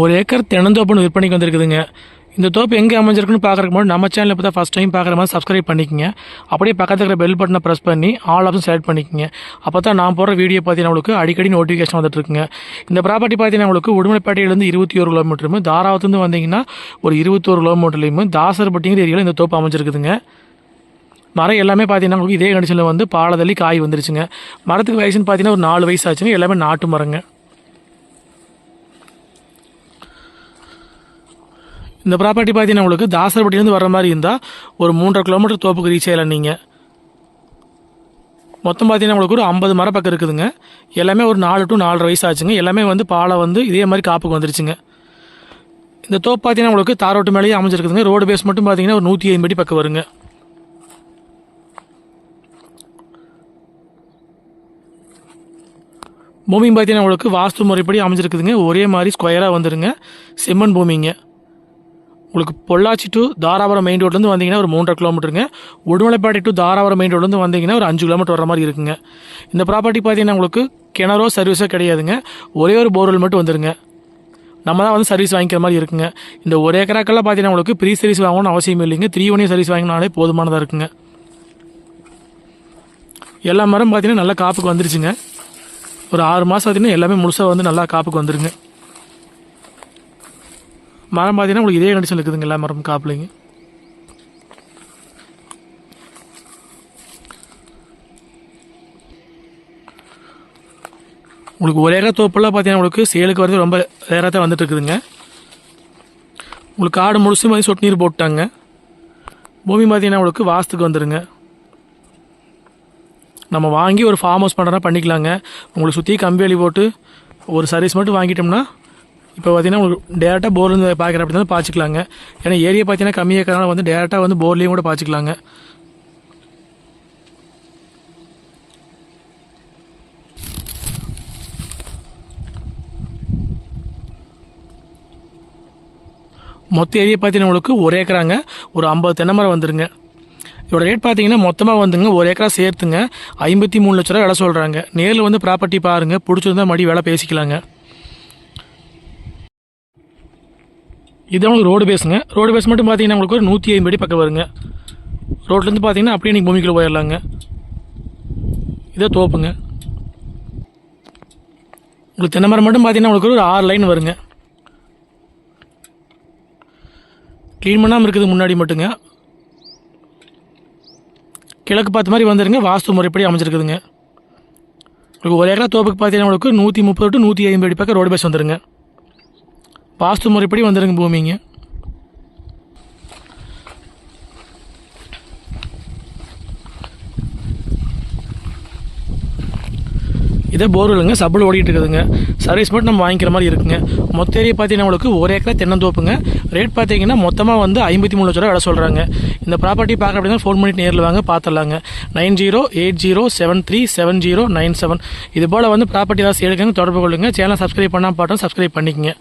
ஒரு ஏக்கர் தென்னந்தோப்புன்னு விற்பனைக்கு வந்திருக்குதுங்க. இந்த தோப்பு எங்கே அமைஞ்சிருக்குன்னு பார்க்குறக்கு முன்னாடி நம்ம சேனலில் இப்போ தான் ஃபஸ்ட் டைம் பார்க்குற மாதிரி சப்ஸ்கிரைப் பண்ணிக்கங்க. அப்படியே பக்கத்தில் இருக்கிற பெல் பட்டனை ப்ரெஸ் பண்ணி ஆல் ஆப்ஷன் செலக்ட் பண்ணிக்கங்க. அப்போ தான் நான் போகிற வீடியோ பார்த்தீங்கன்னா உங்களுக்கு அடிக்கடி நோட்டிஃபிகேஷன் வந்துட்டுருக்குங்க இந்த ப்ராப்பர்ட்டி பார்த்தீங்கன்னா உங்களுக்கு உடுமலைப்பேட்டையிலேருந்து இருபத்தி ஒரு கிலோமீட்டருமே தாராவத்துலேருந்து வந்தீங்கன்னா ஒரு இருபத்தோரு கிலோமீட்டர்லையும் தாசர்பட்டிங்கிற ஏரியாவில் இந்த தோப்பு அமைஞ்சிருக்குதுங்க. மரம் எல்லாமே பார்த்தீங்கன்னா உங்களுக்கு இதே கண்டிஷனில் வந்து பாலதள்ளி காய் வந்துருச்சுங்க. மரத்துக்கு வயசுன்னு பார்த்தீங்கன்னா ஒரு நாலு வயசு ஆச்சுங்க. எல்லாமே நாட்டு மரங்க. இந்த ப்ராப்பர்ட்டி பார்த்தீங்கன்னா உங்களுக்கு தாசர்பட்டிலேருந்து வர மாதிரி இருந்தால் ஒரு மூன்றரை கிலோமீட்டர் தோப்புக்கு ரீச் ஆகலாம் நீங்கள் மொத்தம் பார்த்தீங்கன்னா உங்களுக்கு ஒரு ஐம்பது மரம் பக்கம் இருக்குதுங்க. எல்லாமே ஒரு நாலு டு நாலரை வயசு ஆச்சுங்க. எல்லாமே வந்து பாலை வந்து இதே மாதிரி காப்புக்கு வந்துருச்சுங்க. இந்த தோப்பு பார்த்தீங்கன்னா உங்களுக்கு தாரோட்டு மேலேயே அமைஞ்சிருக்குதுங்க. ரோடு பேஸ் மட்டும் பார்த்தீங்கன்னா ஒரு நூற்றி ஐம்பது பக்கம் வருங்க. பூமி பார்த்தீங்கன்னா உங்களுக்கு வாஸ்து முறைப்படி அமைஞ்சிருக்குதுங்க. ஒரே மாதிரி ஸ்கொயராக வந்துருங்க. செம்மண் பூமிங்க. உங்களுக்கு பொள்ளாச்சி டு தாராபுரம் மெயின் ரோட்லேருந்து வந்தீங்கன்னா ஒரு மூன்றரை கிலோமீட்டருங்க உடுமலைப்பாடி டு தாராபுரம் மெயின் ரோட்லேருந்து வந்தீங்கன்னா ஒரு அஞ்சு கிலோமீட்டர் வர மாதிரி இருக்குங்க. இந்த ப்ராப்பர்ட்டி பார்த்தீங்கன்னா உங்களுக்கு கிணறோ சர்வீஸோ கிடையாதுங்க. ஒரே ஒரு போர்வெல் மட்டும் வந்துருங்க. நம்ம தான் வந்து சர்வீஸ் வாங்கிக்கிற மாதிரி இருக்குங்க. இந்த ஒரு ஏக்கராக்கெல்லாம் பார்த்தீங்கன்னா உங்களுக்கு ப்ரீ சர்வீஸ் வாங்கணும்னு அவசியம் இல்லைங்க. த்ரீ ஒன் சர்வீஸ் வாங்கினாலே போதுமானதாக இருக்குங்க. எல்லா மரம் பார்த்தீங்கன்னா நல்லா காப்புக்கு வந்துருச்சுங்க. ஒரு ஆறு மாதம் பார்த்தீங்கன்னா எல்லாமே முழுசாக வந்து நல்லா காப்புக்கு வந்துருங்க. மரம் பார்த்தீங்கன்னா உங்களுக்கு இதே கண்டிஷன் இருக்குதுங்க எல்லா மரம் காப்பிலைங்க. உங்களுக்கு ஒரே தோப்பெல்லாம் பார்த்தீங்கன்னா உங்களுக்கு சேலுக்கு வரது ரொம்ப ரேராக தான் வந்துட்டு இருக்குதுங்க. உங்களுக்கு காடு முழுசும் மாதிரி சொட்டு நீர் போட்டாங்க. பூமி பார்த்தீங்கன்னா உங்களுக்கு வாஸ்துக்கு வந்துடுங்க நம்ம வாங்கி ஒரு ஃபார்ம் ஹவுஸ் பண்ணுறோன்னா பண்ணிக்கலாங்க. உங்களுக்கு சுற்றி கம்பி வேலி போட்டு ஒரு சர்வீஸ் மட்டும் வாங்கிட்டோம்னா இப்போ பார்த்தீங்கன்னா உங்களுக்கு டேரெக்டாக போர்லேருந்து பார்க்குற அப்படி தான் பாய்ச்சிக்கலாங்க ஏன்னா ஏரியா பார்த்தீங்கன்னா கம்மியாக இருக்கிறனால வந்து டேரெக்டாக வந்து போர்லேயும் கூட பாய்ச்சிக்கலாங்க மொத்த ஏரியா பார்த்தீங்கன்னா உங்களுக்கு ஒரு ஏக்கராங்க. ஒரு ஐம்பது தென்னை மரம் வந்துருங்க. இதோட ரேட் பார்த்தீங்கன்னா மொத்தமாக வந்துங்க ஒரு ஏக்கரா சேர்த்துங்க. ஐம்பத்தி மூணு லட்ச ரூபா விலை சொல்கிறாங்க நேரில் வந்து ப்ராப்பர்ட்டி பாருங்கள் பிடிச்சிருந்தா மறுபடியும் விலை பேசிக்கலாங்க. இது உங்களுக்கு ரோடு பேஸுங்க ரோடு பேஸ் மட்டும் பார்த்தீங்கன்னா உங்களுக்கு ஒரு நூற்றி ஐம்பது அடி பக்கம் வருங்க. ரோட்லேருந்து பார்த்தீங்கன்னா அப்படியே நீங்கள் பூமிக்குள்ளே போயிடலாங்க. இதே தோப்புங்க. உங்களுக்கு தென்னை மரம் மட்டும் பார்த்தீங்கன்னா உங்களுக்கு ஒரு ஆறு லைன் வருங்க. க்ளீன் பண்ணாமல் இருக்குது முன்னாடி மட்டுங்க. கிழக்கு பார்த்த மாதிரி வந்துடுங்க வாஸ்து முறைப்படி அமைச்சிருக்குதுங்க உங்களுக்கு ஒரு ஏக்கரா தோப்புக்கு பார்த்தீங்கன்னா உங்களுக்கு நூற்றி முப்பது டு நூற்றி ஐம்பது அடி பக்கம் ரோடு பேஸ் வந்துருங்க. வாஸ்து முறைப்படி வந்துருங்க பூமிங்க. இதே போர்வெலுங்க சப்பிள் ஓடிட்டு இருக்குதுங்க சர்வீஸ் மட்டும் நம்ம வாங்கிக்கிற மாதிரி இருக்குங்க. மொத்த ஏரியா பார்த்தீங்கன்னா நம்மளுக்கு ஒரு ஏக்கரை தென்னந்தோப்புங்க. ரேட் பார்த்தீங்கன்னா மொத்தமாக வந்து ஐம்பத்தி மூணு லட்ச ரூபா விலை சொல்கிறாங்க இந்த ப்ராப்பர்ட்டி பார்க்க அப்படின்னா ஃபோன் பண்ணிட்டு நேரில் வாங்க பார்த்துடலாங்க. Nine zero eight zero seven three seven zero nine seven இது போல் வந்து ப்ராப்பர்ட்டி ஏதாவது சேலுக்குங்க தொடர்பு கொள்ளுங்க. சேனல் சப்ஸ்கிரைப் பண்ணால் பாட்டும் சப்ஸ்கிரைப் பண்ணிக்கங்க.